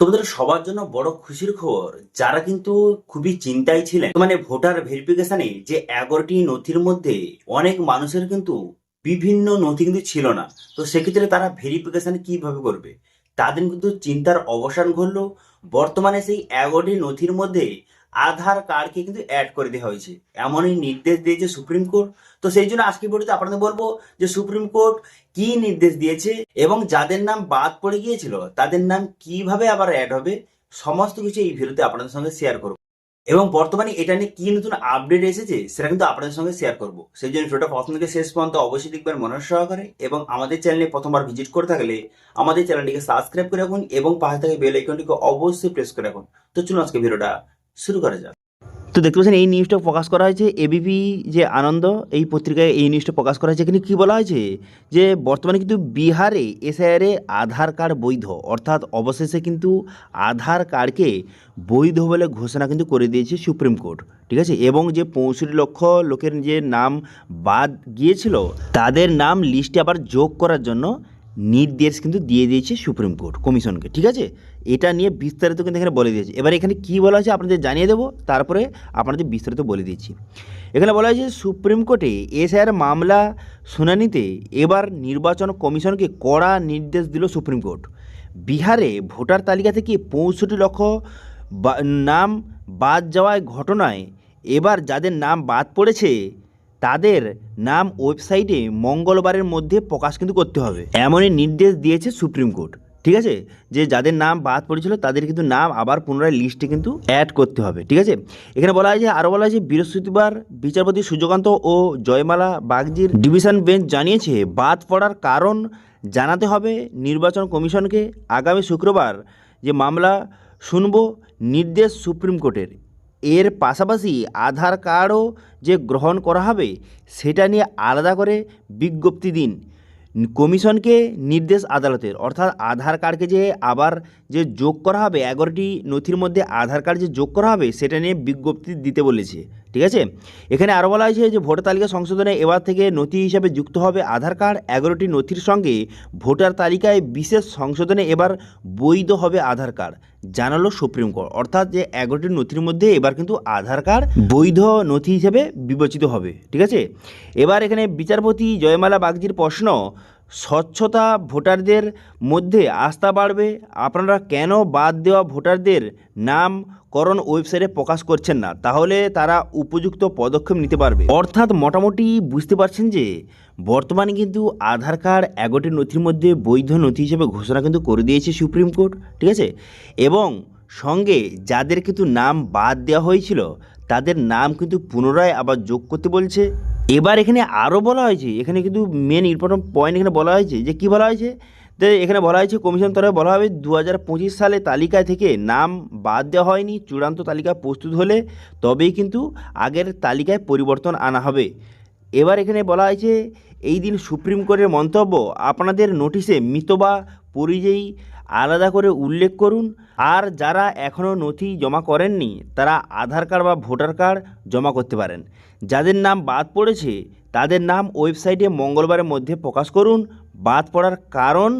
তোমাদের সবার জন্য বড় খুশির খবর, যারা কিন্তু খুবই চিন্তায় ছিলেন। মানে ভোটার ভেরিফিকেশনে যে এগারোটি নথির মধ্যে অনেক মানুষের কিন্তু বিভিন্ন নথি কিন্তু ছিল না। তো সেক্ষেত্রে তারা ভেরিফিকেশন কীভাবে করবে? তাদের কিন্তু চিন্তার অবসান ঘটলো। বর্তমানে সেই এগারোটি নথির মধ্যে আধার কার্ডকে কিন্তু অ্যাড করে দেওয়া হয়েছে। এমনই নির্দেশ দিয়েছে সুপ্রিম কোর্ট। তো সেই জন্য আজকে ভিডিওতে আপনাদের বলব যে সুপ্রিম কোর্ট কি নির্দেশ দিয়েছে এবং যাদের নাম বাদ পড়ে গিয়েছিল, তাদের নাম কীভাবে আবার অ্যাড হবে, সমস্ত কিছু এই ভিডিওতে আপনাদের সঙ্গে শেয়ার করব। এবং বর্তমানে এটা নিয়ে কি নতুন আপডেট এসেছে, সেটা কিন্তু আপনাদের সঙ্গে শেয়ার করব। সেই জন্য ভিডিওটা প্রথম থেকে শেষ পর্যন্ত অবশ্যই দেখবেন মনের সহকারে এবং আমাদের চ্যানেলে প্রথমবার ভিজিট করে থাকলে আমাদের চ্যানেলটিকে সাবস্ক্রাইব করে রাখুন এবং পাশে থেকে বেল আইকনটিকে অবশ্যই প্রেস করে রাখুন। তো চলুন আজকে ভিডিওটা শুরু করা যাক। তো দেখতে পাচ্ছেন, এই নিউজটা প্রকাশ করা হয়েছে। এবিপি যে আনন্দ, এই পত্রিকায় এই নিউজটা প্রকাশ করা হয়েছে। এখানে কী বলা হয়েছে? যে বর্তমানে কিন্তু বিহারে এসআইআরে আধার কার্ড বৈধ। অর্থাৎ অবশেষে কিন্তু আধার কার্ডকে বৈধ বলে ঘোষণা কিন্তু করে দিয়েছে সুপ্রিম কোর্ট। ঠিক আছে? এবং যে পঁয়ষট্টি লক্ষ লোকের যে নাম বাদ গিয়েছিল, তাদের নাম লিস্টে আবার যোগ করার জন্য নির্দেশ কিন্তু দিয়ে দিয়েছে সুপ্রিম কোর্ট, কমিশনকে, ঠিক আছে? এটা নিয়ে বিস্তারিত কিন্তু এখানে বলে দিয়েছে। এবার এখানে কী বলা হয়েছে আপনাদের জানিয়ে দেবো, তারপরে আপনাদের বিস্তারিত বলে দিচ্ছি। এখানে বলা হয়েছে সুপ্রিম কোর্টে এসআইআর মামলা শুনানিতে এবার নির্বাচন কমিশনকে কড়া নির্দেশ দিল সুপ্রিম কোর্ট। বিহারে ভোটার তালিকা থেকে পঁয়ষট্টি লক্ষ নাম বাদ যাওয়ায় ঘটনায় এবার যাদের নাম বাদ পড়েছে তাদের নাম ওয়েবসাইটে মঙ্গলবারের মধ্যে প্রকাশ কিন্তু করতে হবে। এমনই নির্দেশ দিয়েছে সুপ্রিম কোর্ট। ঠিক আছে? যে যাদের নাম বাদ পড়েছিল, তাদের কিন্তু নাম আবার পুনরায় লিস্টে কিন্তু অ্যাড করতে হবে। ঠিক আছে? এখানে বলা হয়েছে, আরও বলা হয়েছে, বৃহস্পতিবার বিচারপতি সূর্যকান্ত ও জয়মালা বাগজির ডিভিশন বেঞ্চ জানিয়েছে, বাদ পড়ার কারণ জানাতে হবে নির্বাচন কমিশনকে। আগামী শুক্রবার যে মামলা শুনব, নির্দেশ সুপ্রিম কোর্টের। এর পাশাপাশি আধার কার্ডও যে গ্রহণ করা হবে, সেটা নিয়ে আলাদা করে বিজ্ঞপ্তি দিন। কমিশনকে নির্দেশ আদালতের, অর্থাৎ আধার কার্ডকে যে আবার যে যোগ করা হবে, এগারোটি নথির মধ্যে আধার কার্ড যে যোগ করা হবে, সেটা নিয়ে বিজ্ঞপ্তি দিতে বলেছে। ঠিক আছে? এখানে আরও বলা হয়েছে যে ভোটার তালিকা সংশোধনে এবার থেকে নথি হিসাবে যুক্ত হবে আধার কার্ড। এগারোটি নথির সঙ্গে ভোটার তালিকায় বিশেষ সংশোধনে এবার বৈধ হবে আধার কার্ড। জানালো সুপ্রিম কোর্ট। অর্থাৎ যে এগারোটি নথির মধ্যে এবার কিন্তু আধার কার্ড বৈধ নথি হিসেবে বিবেচিত হবে। ঠিক আছে? এবার এখানে বিচারপতি জয়মালা বাগজির প্রশ্ন, স্বচ্ছতা ভোটারদের মধ্যে আস্থা বাড়বে? আপনারা কেন বাদ দেওয়া ভোটারদের নামকরণ ওয়েবসাইটে প্রকাশ করছেন না, তাহলে তারা উপযুক্ত পদক্ষেপ নিতে পারবে। অর্থাৎ মোটামুটি বুঝতে পারছেন যে, বর্তমানে কিন্তু আধার কার্ড এগারোটি নথির মধ্যে বৈধ নথি হিসেবে ঘোষণা কিন্তু করে দিয়েছে সুপ্রিম কোর্ট, ঠিক আছে? এবং সঙ্গে যাদের কিন্তু নাম বাদ দেওয়া হয়েছিল, তাদের নাম কিন্তু পুনরায় আবার যোগ করতে বলছে। এবার এখানে আরও বলা হয়েছে, এখানে কিন্তু মেন ইম্পর্টেন্ট পয়েন্ট এখানে বলা হয়েছে যে, কী বলা হয়েছে? তো এখানে বলা হয়েছে, কমিশন তরফে বলা হবে দু হাজার পঁচিশ সালে তালিকা থেকে নাম বাদ দেওয়া হয়নি, চূড়ান্ত তালিকা প্রস্তুত হলে তবেই কিন্তু আগের তালিকায় পরিবর্তন আনা হবে। এবার এখানে বলা হয়েছে, এই দিন সুপ্রিম কোর্টের মন্তব্য আপনাদের নোটিশে মৃত বা পরিযায়ী আলাদা করে উল্লেখ করুন। আর যারা এখনও নথি জমা করেননি, তারা আধার কার্ড বা ভোটার কার্ড জমা করতে পারেন। যাদের নাম বাদ পড়েছে, তাদের নাম ওয়েবসাইটে মঙ্গলবারের মধ্যে প্রকাশ করুন। বাদ পড়ার কারণ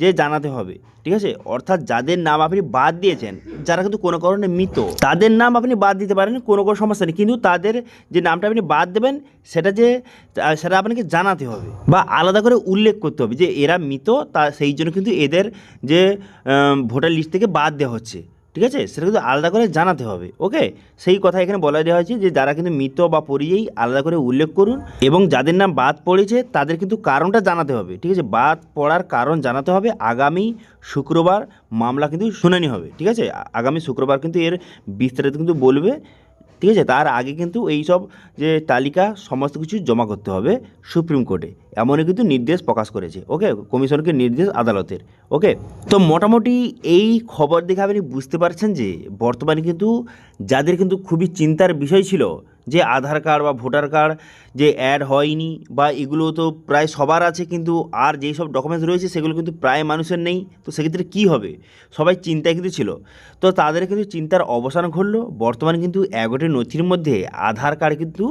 যে জানাতে হবে, ঠিক আছে? অর্থাৎ যাদের নাম আপনি বাদ দিয়েছেন, যারা কিন্তু কোনো কারণে মৃত, তাদের নাম আপনি বাদ দিতে পারেন কোনো কোনো সমস্যা নেই। কিন্তু তাদের যে নামটা আপনি বাদ দেবেন, সেটা যে সেটা আপনাকে জানাতে হবে বা আলাদা করে উল্লেখ করতে হবে যে এরা মৃত, তা সেই জন্য কিন্তু এদের যে ভোটার লিস্ট থেকে বাদ দেওয়া হচ্ছে। ঠিক আছে? সেটা কিন্তু আলাদা করে জানাতে হবে ওকে সেই কথা এখানে বলা দেওয়া হয়েছে যে, যারা কিন্তু মৃত বা পরিযায়ী, আলাদা করে উল্লেখ করুন এবং যাদের নাম বাদ পড়েছে, তাদের কিন্তু কারণটা জানাতে হবে, ঠিক আছে? বাদ পড়ার কারণ জানাতে হবে। আগামী শুক্রবার মামলা কিন্তু শুনানি হবে, ঠিক আছে? আগামী শুক্রবার কিন্তু এর বিস্তারিত কিন্তু বলবে ঠিক আছে? তার আগে কিন্তু এই সব যে তালিকা সমস্ত কিছু জমা করতে হবে সুপ্রিম কোর্টে। এমনই কিন্তু নির্দেশ প্রকাশ করেছে ওকে কমিশনকে নির্দেশ আদালতের ওকে তো মোটামুটি এই খবর দেখে আপনি বুঝতে পারছেন যে বর্তমানে কিন্তু যাদের কিন্তু খুবই চিন্তার বিষয় ছিল যে আধার কার্ড বা ভোটার কার্ড যে অ্যাড হয়নি বা এগুলো তো প্রায় সবার আছে, কিন্তু আর যেই সব ডকুমেন্টস রয়েছে সেগুলো কিন্তু প্রায় মানুষের নেই। তো সেক্ষেত্রে কী হবে? সবাই চিন্তায় কিন্তু ছিল। তো তাদের কিন্তু চিন্তার অবসান ঘটলো। বর্তমানে কিন্তু এগারোটি নথির মধ্যে আধার কার্ড কিন্তু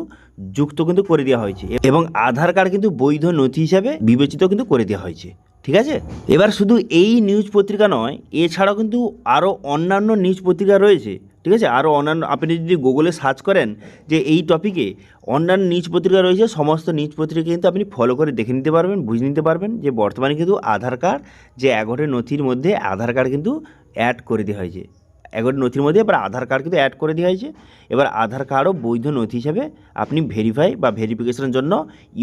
যুক্ত কিন্তু করে দেওয়া হয়েছে এবং আধার কার্ড কিন্তু বৈধ নথি হিসাবে বিবেচিত কিন্তু করে দেওয়া হয়েছে। ঠিক আছে? এবার শুধু এই নিউজ পত্রিকা নয়, এছাড়াও কিন্তু আরও অন্যান্য নিউজ পত্রিকা রয়েছে। ঠিক আছে? আরও অন্যান্য, আপনি যদি গুগলে সার্চ করেন যে এই টপিকে অন্যান্য নিউজ পত্রিকা রয়েছে, সমস্ত নিউজ পত্রিকা কিন্তু আপনি ফলো করে দেখে নিতে পারবেন, বুঝে নিতে পারবেন যে বর্তমানে কিন্তু আধার কার্ড যে এগারোটি নথির মধ্যে আধার কার্ড কিন্তু অ্যাড করে দেওয়া হয়েছে। এগারোটি নথির মধ্যে এবার আধার কার্ড কিন্তু অ্যাড করে দেওয়া হয়েছে। এবার আধার কার্ডও বৈধ নথি হিসাবে আপনি ভেরিফাই বা ভেরিফিকেশনের জন্য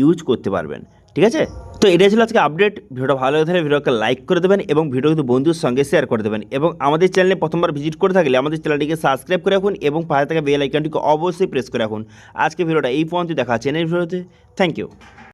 ইউজ করতে পারবেন। ঠিক আছে? তো এটাই ছিল আজকে আপডেট ভিডিওটা ভালো লাগে তাহলে ভিডিওকে লাইক করে দেবেন এবং ভিডিও কিন্তু বন্ধুর সঙ্গে শেয়ার করে দেবেন। এবং আমাদের চ্যানেলে প্রথমবার ভিজিট করে থাকলে আমাদের চ্যানেলটিকে সাবস্ক্রাইব করে রাখুন এবং পাশে থাকা বেল আইকনটিকে অবশ্যই প্রেস করে রাখুন। আজকে ভিডিওটা এই পর্যন্ত দেখা নেক্সট ভিডিওতে থ্যাংক ইউ